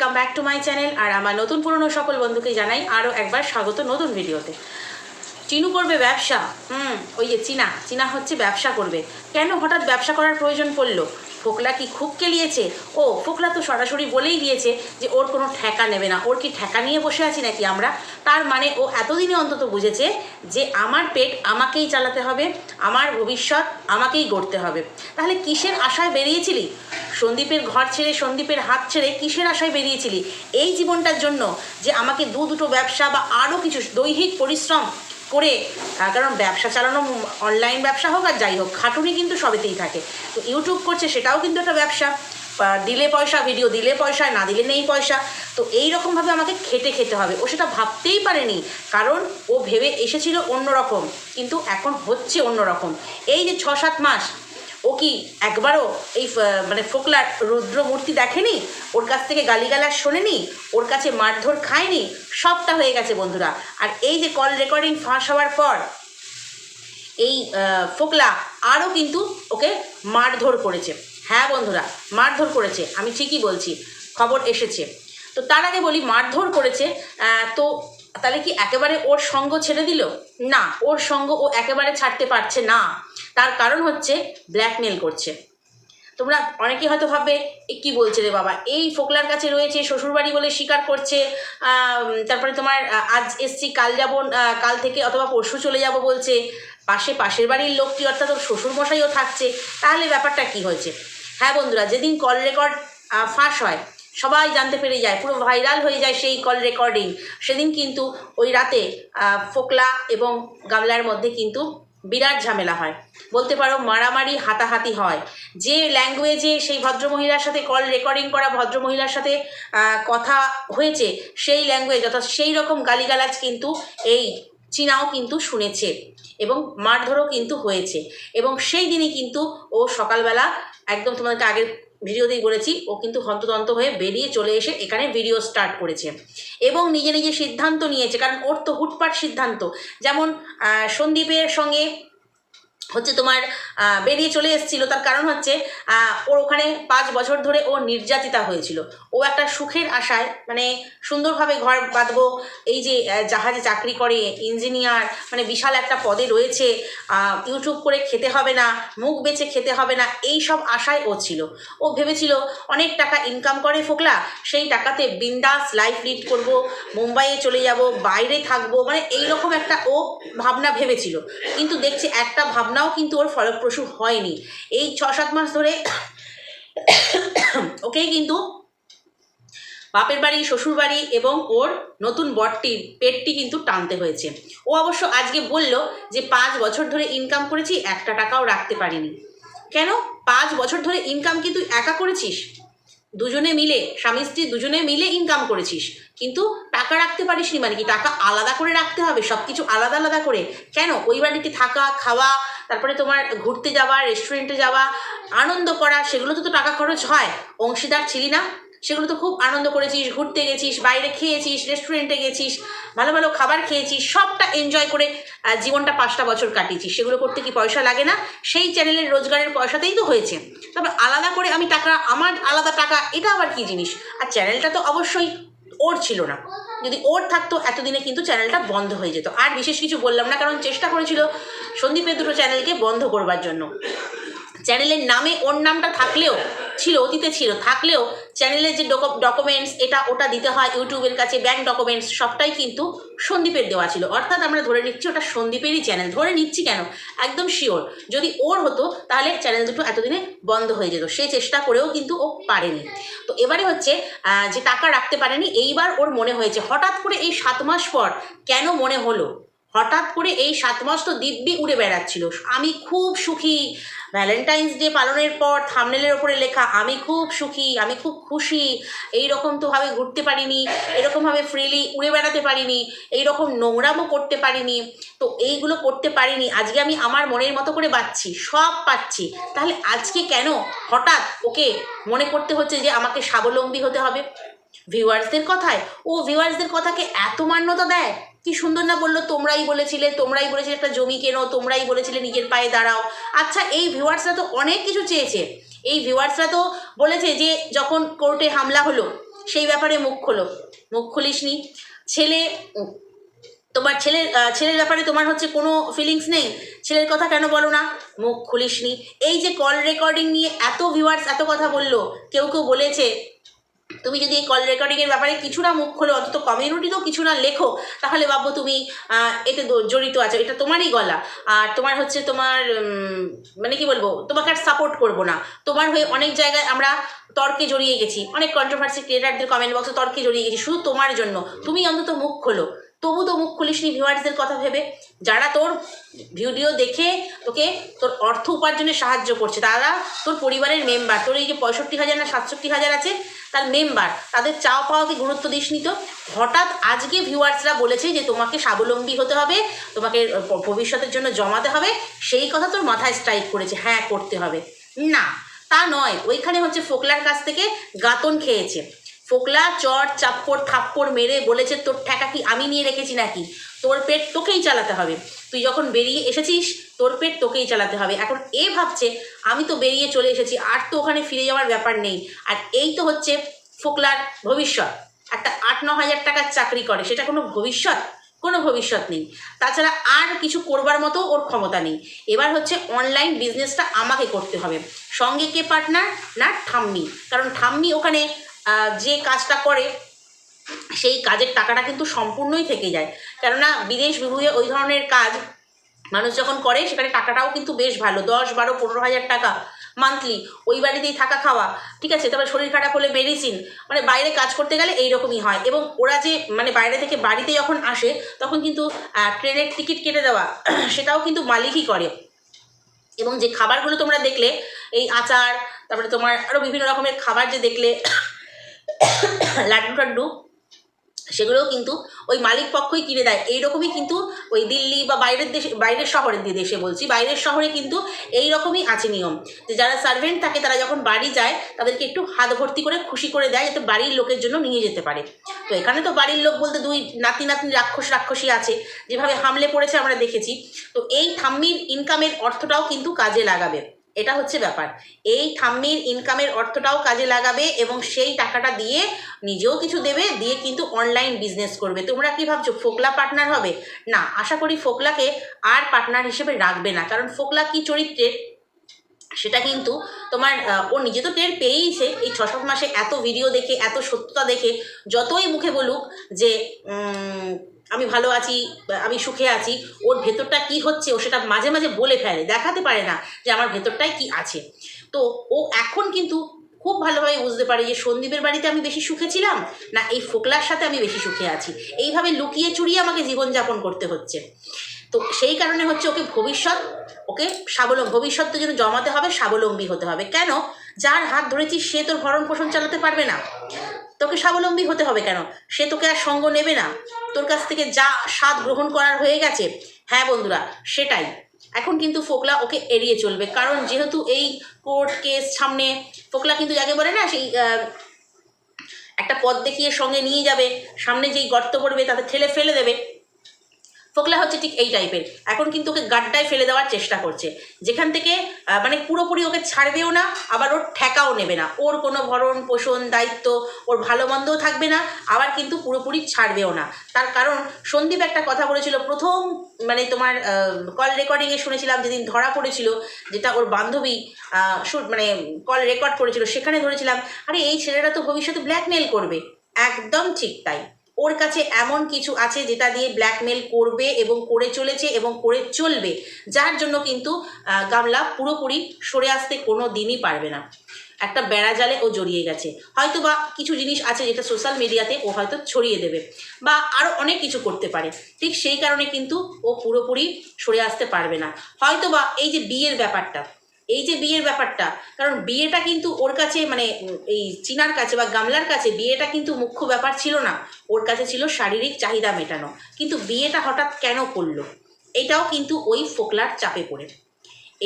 Welcome back to my channel আর আমার নতুন পুরনো সকল বন্ধুকে জানাই আরও একবার স্বাগত নতুন ভিডিওতে। চিনু করবে ব্যবসা। হুম, ওই যে চীনা। চীনা হচ্ছে ব্যবসা করবে। কেন হঠাৎ ব্যবসা করার প্রয়োজন পড়ল? ফোকলা কি খুব কেলিয়েছে? ও, ফোকলা তো সরাসরি বলেই দিয়েছে যে ওর কোনো ঠেকা নেবে না। ওর কি ঠেকা নিয়ে বসে আছি নাকি আমরা? তার মানে ও এতদিনে অন্তত বুঝেছে যে আমার পেট আমাকেই চালাতে হবে, আমার ভবিষ্যৎ আমাকেই গড়তে হবে। তাহলে কিসের আশায় বেরিয়েছিলি? সন্দীপের ঘর ছেড়ে সন্দীপের হাত ছেড়ে কিসের আশায় বেরিয়েছিলি? এই জীবনটার জন্য যে আমাকে দু দুটো ব্যবসা বা আরও কিছু দৈহিক পরিশ্রম করে কারণ ব্যবসা চালানো অনলাইন ব্যবসা হোক আর যাই হোক, খাটুনি কিন্তু সবেতেই থাকে। তো ইউটিউব করছে সেটাও কিন্তু একটা ব্যবসা। দিলে পয়সা ভিডিও দিলে পয়সা, না দিলে নেই পয়সা। তো এই রকমভাবে আমাকে খেটে খেতে হবে। ও সেটা ভাবতেই পারেনি, কারণ ও ভেবে এসেছিল অন্যরকম, কিন্তু এখন হচ্ছে অন্যরকম। এই যে ছ সাত মাস ও কি একবারও এই মানে ফোকলার রুদ্র মূর্তি দেখেনি? ওর কাছ থেকে গালিগালাজ শোনেনি? ওর কাছে মারধর খায়নি? সবটা হয়ে গেছে বন্ধুরা। আর এই যে কল রেকর্ডিং ফাঁস হওয়ার পর, এই ফোকলা আরও কিন্তু ওকে মারধর করেছে। হ্যাঁ বন্ধুরা, মারধর করেছে। আমি ঠিকই বলছি, খবর এসেছে। তো তার আগে বলি, মারধর করেছে তো তাহলে কি একেবারে ওর সঙ্গ ছেড়ে দিল? না, ওর সঙ্গ ও একেবারে ছাড়তে পারছে না। তার কারণ হচ্ছে ব্ল্যাকমেল করছে। তোমরা অনেকে হয়তো ভাববে, এ কী বলছে রে বাবা? এই ফোকলার কাছে রয়েছে, শ্বশুরবাড়ি বলে স্বীকার করছে তারপরে তোমার আজ এসছি, কাল যাব কাল থেকে অথবা পরশু চলে যাব বলছে। পাশে পাশের বাড়ির লোকটি অর্থাৎ ওর শ্বশুরমশাইও থাকছে। তাহলে ব্যাপারটা কি হয়েছে? হ্যাঁ বন্ধুরা, যেদিন কল রেকর্ড ফাঁস হয় সবাই জানতে পেরে যায়, পুরো ভাইরাল হয়ে যায় সেই কল রেকর্ডিং সেদিন কিন্তু ওই রাতে ফোকলা এবং গামলার মধ্যে কিন্তু বিরাট ঝামেলা হয়। বলতে পারো মারামারি, হাতাহাতি হয়। যে ল্যাঙ্গুয়েজে সেই ভদ্রমহিলার সাথে কল রেকর্ডিং করা, ভদ্রমহিলার সাথে কথা হয়েছে, সেই ল্যাঙ্গুয়েজ অর্থাৎ সেই রকম গালিগালাজ কিন্তু এই চীনাও কিন্তু শুনেছে এবং মারধরও কিন্তু হয়েছে। এবং সেই দিনই কিন্তু ও সকালবেলা একদম তোমাদেরকে আগের ভিডিওতেই বলেছি, ও কিন্তু হন্তদন্ত হয়ে বেরিয়ে চলে এসে এখানে ভিডিও স্টার্ট করেছে। এবং নিজে নিজে সিদ্ধান্ত নিয়েছে, কারণ ওর তো হুটপাট সিদ্ধান্ত। যেমন সন্দীপের সঙ্গে হচ্ছে তোমার বেরিয়ে চলে এসেছিল। তার কারণ হচ্ছে ওর ওখানে পাঁচ বছর ধরে ও নির্যাতিতা হয়েছিল। ও একটা সুখের আশায় মানে সুন্দরভাবে ঘর বাঁধবো, এই যে জাহাজে চাকরি করে, ইঞ্জিনিয়ার মানে বিশাল একটা পদে রয়েছে ইউটিউব করে খেতে হবে না, মুখ বেচে খেতে হবে না, এই সব আশায় ও ছিল। ও ভেবেছিল, অনেক টাকা ইনকাম করে ফোকলা, সেই টাকাতে বিন্দাস লাইফ লিড করব, মুম্বাইয়ে চলে যাব, বাইরে থাকব মানে এই রকম একটা ও ভাবনা ভেবেছিল। কিন্তু দেখছি একটা ভাবনাও কিন্তু ওর ফলপ্রসূ হয়নি। এই ছ সাত মাস ধরে ওকেই কিন্তু বাপের বাড়ি, শ্বশুর বাড়ি এবং ওর নতুন বরটির পেটটি কিন্তু টানতে হয়েছে। ও অবশ্য আজকে বলল যে পাঁচ বছর ধরে ইনকাম করেছি, একটা টাকাও রাখতে পারিনি। কেন? পাঁচ বছর ধরে ইনকাম কি তুই একা করেছিস? দুজনে মিলে, স্বামী স্ত্রী দুজনে মিলে ইনকাম করেছিস। কিন্তু টাকা রাখতে পারিস নি মানে কি? টাকা আলাদা করে রাখতে হবে সব কিছু আলাদা আলাদা করে। কেন? ওই বাড়িতে থাকা, খাওয়া তারপরে তোমার ঘুরতে যাওয়া রেস্টুরেন্টে যাওয়া, আনন্দ করা, সেগুলো তো টাকা খরচ হয়। অংশীদার ছিলি না, সেগুলো তো খুব আনন্দ করেছিস, ঘুরতে গেছিস, বাইরে খেয়েছিস রেস্টুরেন্টে গেছিস, ভালো ভালো খাবার খেয়েছিস, সবটা এনজয় করে জীবনটা পাঁচটা বছর কাটিয়েছিস। সেগুলো করতে কি পয়সা লাগে না? সেই চ্যানেলের রোজগারের পয়সাতেই তো হয়েছে। তবে আলাদা করে আমি টাকা, আমার আলাদা টাকা, এটা আবার কি জিনিস? আর চ্যানেলটা তো অবশ্যই ওর ছিল না। যদি ওর থাকতো, এতদিনে কিন্তু চ্যানেলটা বন্ধ হয়ে যেত। আর বিশেষ কিছু বললাম না, কারণ চেষ্টা করেছিল সন্দীপের দুটো চ্যানেলকে বন্ধ করবার জন্য। চ্যানেলের নামে ওর নামটা থাকলেও ছিল, অতীতে ছিল। থাকলেও চ্যানেলের যে ডকুমেন্টস এটা ওটা দিতে হয় ইউটিউবের কাছে ব্যাংক ডকুমেন্টস সবটাই কিন্তু সন্দীপের দেওয়া ছিল। অর্থাৎ আমরা ধরে নিচ্ছি ওটা সন্দীপেরই চ্যানেল ধরে নিচ্ছি কেন? একদম শিওর যদি ওর হতো, তাহলে চ্যানেল দুটো এতদিনে বন্ধ হয়ে যেত। সে চেষ্টা করেও কিন্তু ও পারেনি। তো এবারে হচ্ছে যে টাকা রাখতে পারেনি, এইবার ওর মনে হয়েছে, হঠাৎ করে এই সাত মাস পর কেন মনে হলো? হঠাৎ করে এই সাত মাস তো দিব্যি উড়ে বেড়াচ্ছিল। আমি খুব সুখী ভ্যালেন্টাইন্স ডে পালনের পর থামনেলের ওপরে লেখা, আমি খুব সুখী, আমি খুব খুশি এই রকম তো ভাবে ঘুরতে পারিনি এরকমভাবে ফ্রিলি উড়ে বেড়াতে পারিনি এই রকম নোংরামও করতে পারিনি, তো এইগুলো করতে পারিনি, আজকে আমি আমার মনের মতো করে বাচ্ছি, সব পাচ্ছি তাহলে আজকে কেন? হঠাৎ ওকে মনে করতে হচ্ছে যে আমাকে স্বাবলম্বী হতে হবে। ভিউয়ার্সদের কথায়, ও ভিউয়ার্সদের কথাকে এত মান্যতা দেয় কি সুন্দর না বলল? তোমরাই বলেছিলে তোমরাই বলেছিলে একটা জমি কেনো, তোমরাই বলেছিলে নিজের পায়ে দাঁড়াও। আচ্ছা এই ভিউয়ার্সরা তো অনেক কিছু চেয়েছে। এই ভিউয়ার্সরা তো বলেছে যে যখন কোর্টে হামলা হলো, সেই ব্যাপারে মুখ খোলো। মুখ খুলিসনি। ছেলে, তোমার ছেলের ছেলের ব্যাপারে তোমার হচ্ছে কোনো ফিলিংস নেই? ছেলের কথা কেন বলো না? মুখ খুলিসনি। এই যে কল রেকর্ডিং নিয়ে এত ভিউয়ার্স এত কথা বলল, কেউ কেউ বলেছে তুমি যদি এই কল রেকর্ডিংয়ের ব্যাপারে কিছু না মুখ খোলো, অন্তত কমিউনিটিতেও কিছু না লেখো, তাহলে বাবু তুমি এতে জড়িত আছো। এটা তোমারই গলা। আর তোমার হচ্ছে তোমার মানে কি বলব, তোমাকে আর সাপোর্ট করব না। তোমার হয়ে অনেক জায়গায় আমরা তর্কে জড়িয়ে গেছি। অনেক কন্ট্রোভার্সি ক্রিয়েটারদের কমেন্ট বক্সে তর্কে জড়িয়ে গেছি, শুধু তোমার জন্য। তুমি অন্তত মুখ খোলো। তবু তো মুখ খুলিস নি ভিউয়ার্সদের কথা ভেবে। যারা তোর ভিডিও দেখে তোকে তোর অর্থ উপার্জনে সাহায্য করছে, তারা তোর পরিবারের মেম্বার তোর এই যে পঁয়ষট্টি হাজার না সাতষট্টি হাজার আছে, তার মেম্বার তাদের চাওয়া পাওয়াকে গুরুত্ব দিস নি তো হঠাৎ আজকে ভিউয়ার্সরা বলেছে যে তোমাকে স্বাবলম্বী হতে হবে, তোমাকে ভবিষ্যতের জন্য জমাতে হবে, সেই কথা তোর মাথায় স্ট্রাইক করেছে হ্যাঁ করতে হবে। না, তা নয়, ওইখানে হচ্ছে ফোকলার কাছ থেকে গাতন খেয়েছে। ফোকলা চট চাপ্পড়, থাপ্পড় মেরে বলেছে, তোর ঠেকা কি আমি নিয়ে রেখেছি নাকি? তোর পেট তোকেই চালাতে হবে। তুই যখন বেরিয়ে এসেছিস, তোর পেট তোকেই চালাতে হবে। এখন এ ভাবছে, আমি তো বেরিয়ে চলে এসেছি, আর তো ওখানে ফিরে যাওয়ার ব্যাপার নেই। আর এই তো হচ্ছে ফোকলার ভবিষ্যৎ। একটা আট, ন হাজার টাকার চাকরি করে, সেটা কোনো ভবিষ্যৎ? কোনো ভবিষ্যৎ নেই। তাছাড়া আর কিছু করবার মতো ওর ক্ষমতা নেই। এবার হচ্ছে অনলাইন বিজনেসটা আমাকে করতে হবে। সঙ্গে কে পার্টনার? না, ঠাম্মি। কারণ ঠাম্মি ওখানে যে কাজটা করে, সেই কাজের টাকাটা কিন্তু সম্পূর্ণই থেকে যায়। কেননা বিদেশ বিভুয়ে ওই ধরনের কাজ মানুষ যখন করে, সেখানে টাকাটাও কিন্তু বেশ ভালো। দশ, বারো, পনেরো হাজার টাকা মান্থলি ওই বাড়িতেই থাকা খাওয়া, ঠিক আছে? তারপরে শরীর খারাপ হলে মেডিসিন মানে বাইরে কাজ করতে গেলে এইরকমই হয়। এবং ওরা যে মানে বাইরে থেকে বাড়িতে যখন আসে, তখন কিন্তু ট্রেনের টিকিট কেটে দেওয়া, সেটাও কিন্তু মালিকই করে। এবং যে খাবারগুলো তোমরা দেখলে, এই আচার, তারপরে তোমার আরও বিভিন্ন রকমের খাবার যে দেখলে লাড্ডু টাড্ডু সেগুলোও কিন্তু ওই মালিক পক্ষই কিনে দেয়। এইরকমই কিন্তু ওই দিল্লি বা বাইরের দেশে, বাইরের শহরের দেশে বলছি, বাইরের শহরে কিন্তু এই রকমই আছে নিয়ম। যে যারা সার্ভেন্ট থাকে, তারা যখন বাড়ি যায়, তাদেরকে একটু হাত ভর্তি করে খুশি করে দেয়, যাতে বাড়ির লোকের জন্য নিয়ে যেতে পারে। তো এখানে তো বাড়ির লোক বলতে দুই নাতি, নাতনি, রাক্ষস, রাক্ষসী আছে, যেভাবে হামলে পড়েছে আমরা দেখেছি। তো এই ঠাম্মির ইনকামের অর্থটাও কিন্তু কাজে লাগাবে। এটা হচ্ছে ব্যাপার। এই ঠাম্মির ইনকামের অর্থটাও কাজে লাগাবে এবং সেই টাকাটা দিয়ে নিজেও কিছু দেবে, দিয়ে কিন্তু অনলাইন বিজনেস করবে। তোমরা কি ভাবছ, ফোকলা পার্টনার হবে? না, আশা করি ফোকলাকে আর পার্টনার হিসেবে রাখবে না। কারণ ফোকলা কি চরিত্রের সেটা কিন্তু তোমার ও নিজে তো টের পেয়েইছে। এই ছ সাত মাসে এত ভিডিও দেখে, এত সত্যতা দেখে, যতই মুখে বলুক যে আমি ভালো আছি আমি সুখে আছি, ওর ভেতরটা কি হচ্ছে, ও সেটা মাঝে মাঝে বলে ফেলে, দেখাতে পারে না যে আমার ভেতরটায় কি আছে। তো ও এখন কিন্তু খুব ভালোভাবে বুঝতে পারে যে সন্দীপের বাড়িতে আমি বেশি সুখে ছিলাম, না এই ফোকলার সাথে আমি বেশি সুখে আছি। এইভাবে লুকিয়ে চুরিয়ে আমাকে জীবনযাপন করতে হচ্ছে। তো সেই কারণে হচ্ছে ওকে ভবিষ্যৎ, ওকে স্বাবলম্বী, ভবিষ্যৎ তো যেন জমাতে হবে, স্বাবলম্বী হতে হবে। কেন? যার হাত ধরেছিস সে তোর ভরণ পোষণ চালাতে পারবে না। তোকে স্বাবলম্বী হতে হবে কেন? সে তোকে আর সঙ্গ নেবে না। তোর কাছ থেকে যা স্বাদ গ্রহণ করার হয়ে গেছে হ্যাঁ বন্ধুরা, সেটাই। এখন কিন্তু ফোকলা ওকে এড়িয়ে চলবে। কারণ যেহেতু এই কোর্ট কেস সামনে, ফোকলা কিন্তু যাকে বলে না, সেই একটা পথ দেখিয়ে সঙ্গে নিয়ে যাবে। সামনে যেই গর্ত পড়বে তাতে ঠেলে ফেলে দেবে। ফোকলা হচ্ছে ঠিক এই টাইপের এখন কিন্তু ওকে গাড্ডায় ফেলে দেওয়ার চেষ্টা করছে। যেখান থেকে মানে পুরোপুরি ওকে ছাড়বেও না, আবার ওর ঠেকাও নেবে না। ওর কোনো ভরণ পোষণ, দায়িত্ব, ওর ভালো মন্দও থাকবে না, আবার কিন্তু পুরোপুরি ছাড়বেও না। তার কারণ, সন্দীপ একটা কথা বলেছিল, প্রথম মানে তোমার কল রেকর্ডিংয়ে শুনেছিলাম যেদিন ধরা পড়েছিল, যেটা ওর বান্ধবী মানে কল রেকর্ড করেছিল, সেখানে ধরেছিলাম, আরে, এই ছেলেটা তো ভবিষ্যতে ব্ল্যাকমেল করবে। একদম ঠিক তাই। ওর কাছে এমন কিছু আছে যেটা দিয়ে ব্ল্যাকমেল করবে এবং করে চলেছে এবং করে চলবে, যার জন্য কিন্তু গামলা পুরোপুরি সরে আসতে কোনো দিনই পারবে না। একটা বেড়া জালে ও জড়িয়ে গেছে। হয়তো বা কিছু জিনিস আছে যেটা সোশ্যাল মিডিয়াতে ও হয়তো ছড়িয়ে দেবে বা আরও অনেক কিছু করতে পারে। ঠিক সেই কারণে কিন্তু ও পুরোপুরি সরে আসতে পারবে না। হয়তো বা এই যে বিয়ের ব্যাপারটা এই যে বিয়ের ব্যাপারটা, কারণ বিয়েটা কিন্তু ওর কাছে মানে এই চিনার কাছে বা গামলার কাছে বিয়েটা কিন্তু মুখ্য ব্যাপার ছিল না। ওর কাছে ছিল শারীরিক চাহিদা মেটানো। কিন্তু বিয়েটা হঠাৎ কেন করল? এটাও কিন্তু ওই ফোকলার চাপে পড়ে।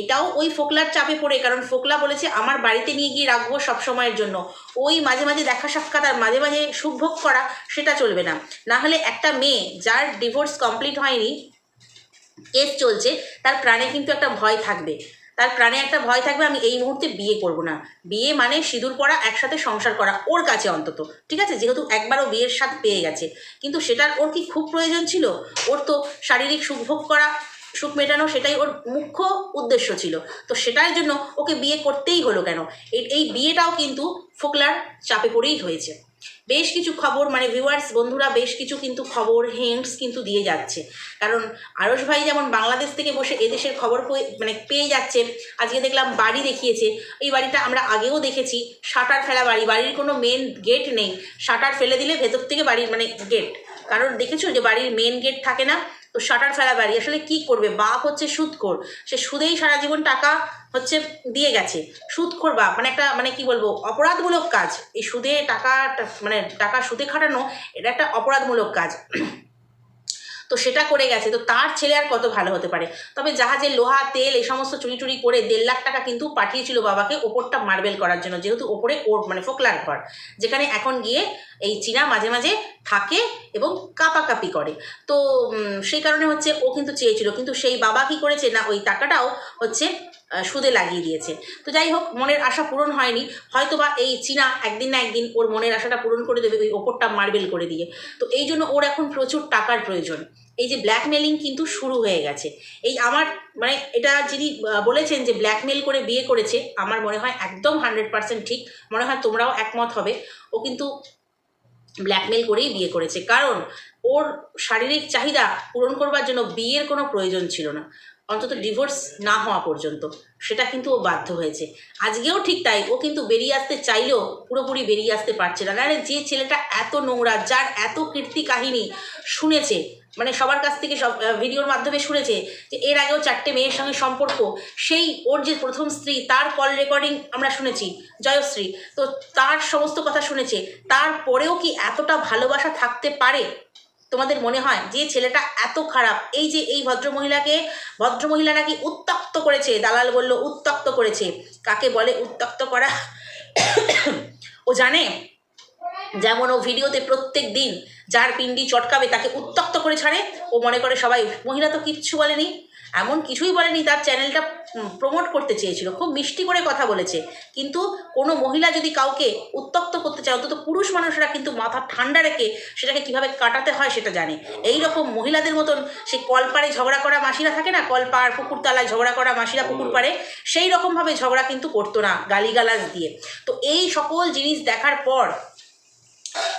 এটাও ওই ফোকলার চাপে পড়ে, কারণ ফোকলা বলেছে, আমার বাড়িতে নিয়ে গিয়ে রাখব সব সময়ের জন্য। ওই মাঝে মাঝে দেখা সাক্ষাৎ আর মাঝে মাঝে সুখভোগ করা, সেটা চলবে না। না হলে একটা মেয়ে যার ডিভোর্স কমপ্লিট হয়নি কেস চলছে, তার প্রাণে কিন্তু একটা ভয় থাকবে। তার প্রাণে একটা ভয় থাকবে, আমি এই মুহূর্তে বিয়ে করব না। বিয়ে মানে সিঁদুর পরা, একসাথে সংসার করা, ওর কাছে অন্তত। ঠিক আছে? যেহেতু একবারও বিয়ের স্বাদ পেয়ে গেছে। কিন্তু সেটার ওর কি খুব প্রয়োজন ছিল? ওর তো শারীরিক সুখভোগ করা, সুখ মেটানো সেটাই ওর মুখ্য উদ্দেশ্য ছিল। তো সেটার জন্য ওকে বিয়ে করতেই হলো কেন? এই- এই বিয়েটাও কিন্তু ফোকলার চাপে পড়েই হয়েছে। বেশ কিছু খবর মানে ভিউয়ার্স বন্ধুরা বেশ কিছু কিন্তু খবর হিন্টস কিন্তু দিয়ে যাচ্ছে। কারণ আরস ভাই যেমন বাংলাদেশ থেকে বসে এদেশের খবর মানে পেয়ে যাচ্ছে, আজকে দেখলাম বাড়ি দেখিয়েছে, এই বাড়িটা আমরা আগেও দেখেছি, শাটার ফেলা বাড়ি, বাড়ির কোনো মেন গেট নেই, শাটার ফেলে দিলে ভেতর থেকে বাড়ির মানে গেট কারণ দেখেছ যে বাড়ির মেন গেট থাকে না? তো শাটার ফেলা বাড়ি। আসলে কি করবে? বাপ হচ্ছে সুদখোর সে সুদেই সারা জীবন টাকা হচ্ছে দিয়ে গেছে। সুদখোর বাপ মানে একটা মানে কি বলব, অপরাধমূলক কাজ। এই সুদে টাকা মানে টাকা সুদে খাটানো, এটা একটা অপরাধমূলক কাজ। তো সেটা করে গেছে, তো তার ছেলে আর কত ভালো হতে পারে? তবে জাহাজের লোহা, তেল এই সমস্ত চুরি টুরি করে দেড় লাখ টাকা কিন্তু পাঠিয়েছিল বাবাকে ওপরটা মার্বেল করার জন্য, যেহেতু ওপরে ওর মানে ফোকলার ঘর, যেখানে এখন গিয়ে এই চীনা মাঝে মাঝে থাকে এবং কাপাকাপি করে। তো সেই কারণে হচ্ছে ও কিন্তু চেয়েছিল, কিন্তু সেই বাবা কি করেছে? না, ওই টাকাটাও হচ্ছে সুদে লাগিয়ে দিয়েছে। তো যাই হোক, মনের আশা পূরণ হয়নি হয়তো বা এই চীনা একদিন না একদিন ওর মনের আশাটা পূরণ করে দেবে ওই ওপরটা মার্বেল করে দিয়ে। তো এই জন্য ওর এখন প্রচুর টাকার প্রয়োজন। এই যে ব্ল্যাকমেলিং কিন্তু শুরু হয়ে গেছে। এই আমার মানে এটা যিনি বলেছেন যে ব্ল্যাকমেল করে বিয়ে করেছে, আমার মনে হয় একদম হান্ড্রেড পার্সেন্ট ঠিক। মনে হয় তোমরাও একমত হবে। ও কিন্তু ব্ল্যাকমেল করেই বিয়ে করেছে। কারণ ওর শারীরিক চাহিদা পূরণ করবার জন্য বিয়ের কোনো প্রয়োজন ছিল না। অন্তত ডিভোর্স না হওয়া পর্যন্ত। সেটা কিন্তু ও বাধ্য হয়েছে। আজকেও ঠিক তাই। ও কিন্তু বেরিয়ে আসতে চাইলেও পুরোপুরি বেরিয়ে আসতে পারছে না। আরে যে ছেলেটা এত নোংরা, যার এত কীর্তি কাহিনী শুনেছে মানে সবার কাছ থেকে সব ভিডিওর মাধ্যমে শুনেছে যে এর আগেও চারটে মেয়ের সঙ্গে সম্পর্ক। সেই ওর যে প্রথম স্ত্রী, তার কল রেকর্ডিং আমরা শুনেছি, জয়শ্রী। তো তার সমস্ত কথা শুনেছে। তারপরেও কি এতটা ভালোবাসা থাকতে পারে? তোমাদের মনে হয়? যে ছেলেটা এত খারাপ। এই যে এই ভদ্রমহিলাকে, ভদ্রমহিলা নাকি উত্তক্ত করেছে, দালাল বলল, উত্তক্ত করেছে। কাকে বলে উত্তক্ত করা? ও জানে? যেমন ও ভিডিওতে প্রত্যেক দিন যার পিন্ডি চটকাবে তাকে উত্তক্ত করে ছাড়ে। ও মনে করে সবাই, মহিলা তো কিচ্ছু বলেনি। এমন কিছুই বলেনি, তার চ্যানেলটা প্রমোট করতে চেয়েছিল। খুব মিষ্টি করে কথা বলেছে। কিন্তু কোনো মহিলা যদি কাউকে উত্তক্ত করতে চায়, অন্তত পুরুষ মানুষরা কিন্তু মাথা ঠান্ডা রেখে সেটাকে কীভাবে কাটাতে হয় সেটা জানে। এই রকম মহিলাদের মতন সে কলপাড়ে ঝগড়া করা মাসিরা থাকে না? কলপাড় পুকুরতলায় ঝগড়া করা মাসিরা পুকুর পাড়ে, সেই রকমভাবে ঝগড়া কিন্তু করতো না গালিগালাজ দিয়ে। তো এই সকল জিনিস দেখার পর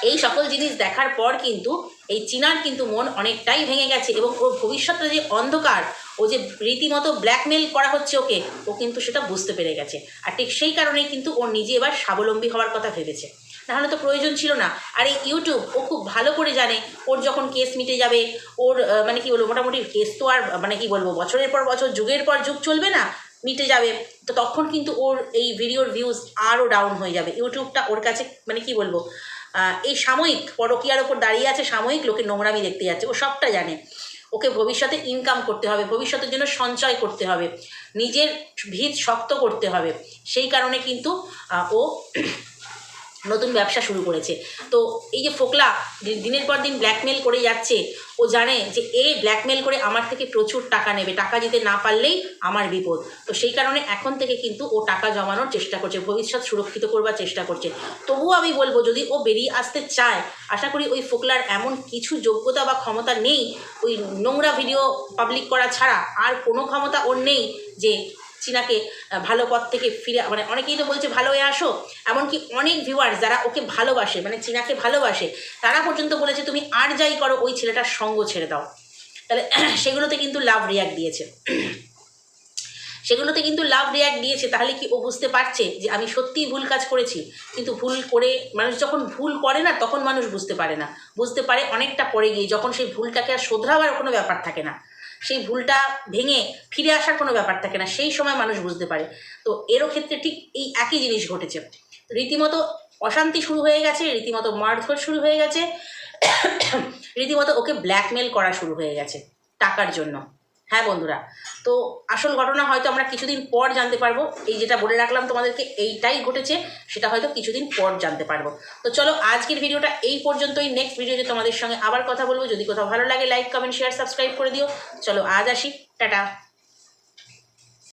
এই সকল জিনিস দেখার পর কিন্তু এই চীনার কিন্তু মন অনেকটাই ভেঙে গেছে এবং ওর ভবিষ্যৎটা যে অন্ধকার, ও যে রীতিমতো ব্ল্যাকমেল করা হচ্ছে ওকে, ও কিন্তু সেটা বুঝতে পেরে গেছে। আর ঠিক সেই কারণেই কিন্তু ওর নিজে এবার স্বাবলম্বী হওয়ার কথা ভেবেছে। নাহলে তো প্রয়োজন ছিল না। আর এই ইউটিউব, ও খুব ভালো করে জানে, ওর যখন কেস মিটে যাবে, ওর মানে কি বলব, মোটামুটি কেস তো আর মানে কি বলব, বছরের পর বছর, যুগের পর যুগ চলবে না, মিটে যাবে। তো তখন কিন্তু ওর এই ভিডিওর ভিউজ আরও ডাউন হয়ে যাবে। ইউটিউবটা ওর কাছে মানে কি বলব এই সাময়িক পরকিয়ার ওপর দাঁড়িয়ে আছে সাময়িক, লোকে নোংরামি দেখতে যাচ্ছে, ও সবটা জানে। ওকে ভবিষ্যতে ইনকাম করতে হবে, ভবিষ্যতের জন্য সঞ্চয় করতে হবে, নিজের ভিত শক্ত করতে হবে। সেই কারণে কিন্তু ও নতুন ব্যবসা শুরু করেছে। তো এই যে ফোকলা দিনের পর দিন ব্ল্যাকমেল করে যাচ্ছে, ও জানে যে এ ব্ল্যাকমেল করে আমার থেকে প্রচুর টাকা নেবে। টাকা দিতে না পারলেই আমার বিপদ। তো সেই কারণে এখন থেকে কিন্তু ও টাকা জমানোর চেষ্টা করছে, ভবিষ্যৎ সুরক্ষিত করবার চেষ্টা করছে। তবুও আমি বলব, যদি ও বেরিয়ে আসতে চায়, আশা করি ওই ফোকলার এমন কিছু যোগ্যতা বা ক্ষমতা নেই, ওই নোংরা ভিডিও পাবলিক করা ছাড়া আর কোনো ক্ষমতা ওর নেই যে চীনাকে ভালো পথ থেকে ফিরে মানে অনেকেই তো বলছে ভালো হয়ে আসো, এমনকি অনেক ভিউয়ার্স যারা ওকে ভালোবাসে মানে চীনাকে ভালোবাসে, তারা পর্যন্ত বলেছে তুমি আর যাই করো, ওই ছেলেটার সঙ্গ ছেড়ে দাও। তাহলে সেগুলোতে কিন্তু লাভ রিয়াক্ট দিয়েছে। সেগুলোতে কিন্তু লাভ রিয়াক্ট দিয়েছে, তাহলে কি ও বুঝতে পারছে যে আমি সত্যিই ভুল কাজ করেছি? কিন্তু ভুল করে, মানুষ যখন ভুল করে না, তখন মানুষ বুঝতে পারে না। বুঝতে পারে অনেকটা পরে গিয়ে, যখন সেই ভুলটাকে আর শোধরাবার কোনো ব্যাপার থাকে না। সেই ভুলটা ভেঙে ফিরে আসার কোনো ব্যাপার থাকে না, সেই সময় মানুষ বুঝতে পারে। তো এরও ক্ষেত্রে ঠিক এই একই জিনিস ঘটেছে। রীতিমতো অশান্তি শুরু হয়ে গেছে, রীতিমতো মারধর শুরু হয়ে গেছে, রীতিমতো ওকে ব্ল্যাকমেল করা শুরু হয়ে গেছে টাকার জন্য। হ্যাঁ বন্ধুরা, তো আসল ঘটনা হয়তো আমরা কিছুদিন পর জানতে পারব। এই যেটা বলে রাখলাম তোমাদেরকে, এইটাই ঘটেছে, সেটা হয়তো কিছুদিন পর জানতে পারব। তো চলো, আজকের ভিডিওটা এই পর্যন্তই। নেক্সট ভিডিওতে তোমাদের সঙ্গে আবার কথা বলব। যদি কোথাও ভালো লাগে লাইক কমেন্ট শেয়ার সাবস্ক্রাইব করে দিও। চলো, আজ আসি। টাটা।